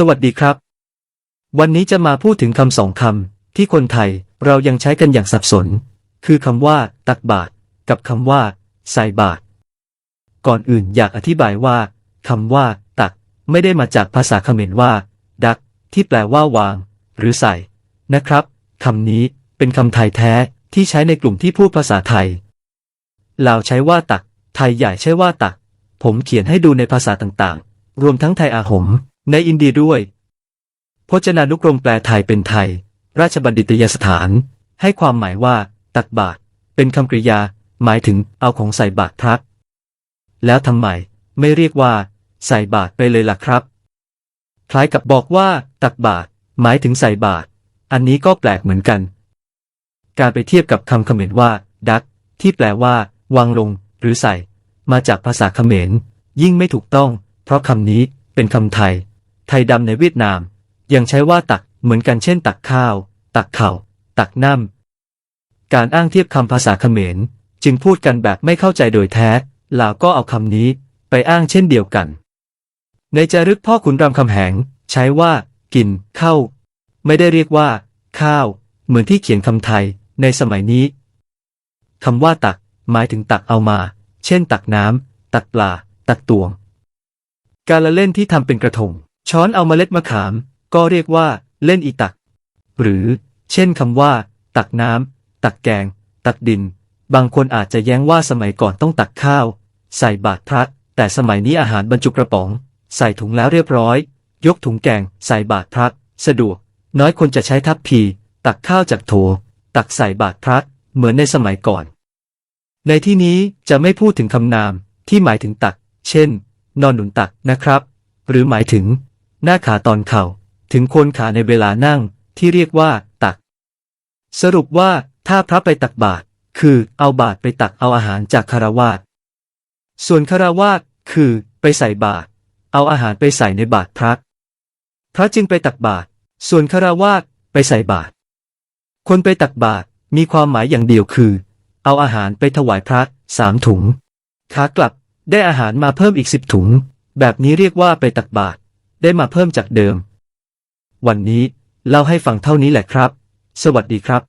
สวัสดีครับ วันนี้จะมาพูดถึงคำสองคำที่คนไทยเรายังใช้กันอย่างสับสน คือคำว่า ตักบาตรกับคำว่าใส่บาตรก่อนอื่นอยากอธิบายว่าคำว่า ตัก ไม่ได้มาจากภาษาเขมรว่า ดัก ที่แปลว่าวาง หรือใส่ นะครับคำนี้เป็นคำไทยแท้ที่ใช้ในกลุ่มที่พูดภาษาไทยลาวใช้ว่าตัก ไทยใหญ่ใช้ว่าตัก ผมเขียนให้ดูในภาษาต่างๆ รวมทั้งไทยอาหม ในอินเดียด้วย พจนานุกรมแปลไทยเป็นไทย ราชบัณฑิตยสถาน ให้ความหมายว่า ตักบาตรเป็นคำกริยา หมายถึงเอาของใส่บาตรครับ แล้วทำไมไม่เรียกว่า ใส่บาตรไปเลยล่ะครับ คล้ายกับบอกว่า ตักบาตรหมายถึงใส่บาตรอันนี้ก็แปลกเหมือนกัน การไปเทียบกับคำเขมรว่า ดัก ที่แปลว่า วางลง หรือใส่ มาจากภาษาเขมร ยิ่งไม่ถูกต้อง เพราะคำนี้เป็นคำไทย ไทยดำในเวียดนาม ยังใช้ว่าตักเหมือนกันเช่น ตักข้าว ตักเข่า ตักน้ำการอ้างเทียบคำภาษาเขมร จึงพูดกันแบบไม่เข้าใจโดยแท้ลาวก็เอาคำนี้ไปอ้างเช่นเดียวกัน ในจารึกพ่อขุนรามคำแหง ใช้ว่า กินข้าวไม่ได้เรียกว่า ข้าว เหมือนที่เขียนคำไทยในสมัยนี้คำว่าตัก หมายถึงตักเอามา เช่น ตักน้ำตักปลา ตักตวง การละเล่นที่ทำเป็นกระทง ช้อนเอาเมล็ดมะขาม ก็เรียกว่า เล่นอีตัก หรือ เช่นคำว่า ตักน้ำตักแกง ตักดิน บางคนอาจจะแย้งว่าสมัยก่อนต้องตักข้าว ใส่บาตรพระแต่สมัยนี้อาหารบรรจุกระป๋อง ใส่ถุงแล้วเรียบร้อย ยกถุงแกง ใส่บาตรพระสะดวก น้อยคนจะใช้ทัพพี ตักข้าวจากโถ ตักใส่บาตรพระเหมือนในสมัยก่อน ในที่นี้จะไม่พูดถึงคำนามที่หมายถึงตัก เช่น นอนหนุนตักนะครับ หรือหมายถึง หน้าขาตอนเข่า ถึงโคนขาในเวลานั่ง ที่เรียกว่า ตัก สรุปว่าถ้าพระไปตักบาตรคือเอาบาตรไปตักเอาอาหารจากคารวาสส่วนคารวาสคือ ไปใส่บาตรเอาอาหารไปใส่ในบาตรพระพระจึงไปตักบาตรส่วนคารวาสไปใส่บาตรคนไปตักบาตรมีความหมายอย่างเดียวคือ เอาอาหารไปถวายพระสามถุงขากลับได้อาหารมาเพิ่มอีกสิบถุง แบบนี้เรียกว่าไปตักบาตร ได้มาเพิ่มจากเดิม วันนี้เล่าให้ฟังเท่านี้แหละครับ สวัสดีครับ